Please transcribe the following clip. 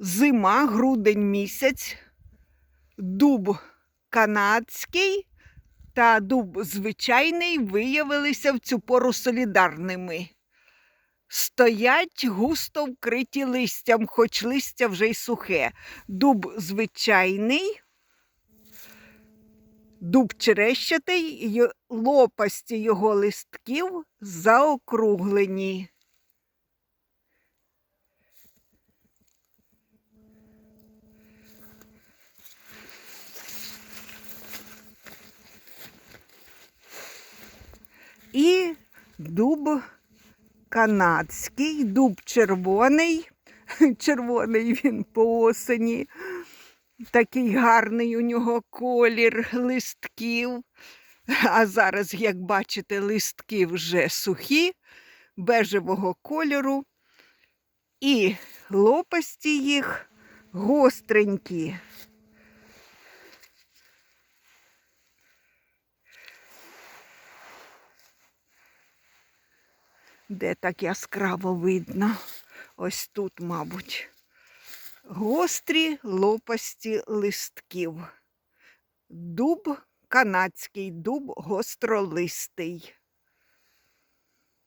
Зима, грудень місяць, дуб канадський та дуб звичайний виявилися в цю пору солідарними. Стоять густо вкриті листям, хоч листя вже й сухе. Дуб звичайний, дуб черещатий, лопасті його листків заокруглені. І дуб канадський, дуб червоний. Червоний він по осені. Такий гарний у нього колір листків. А зараз, як бачите, листки вже сухі, бежевого кольору. І лопасті їх гостренькі. Де так яскраво видно? Ось тут, мабуть. Гострі лопасті листків. Дуб канадський, дуб гостролистий.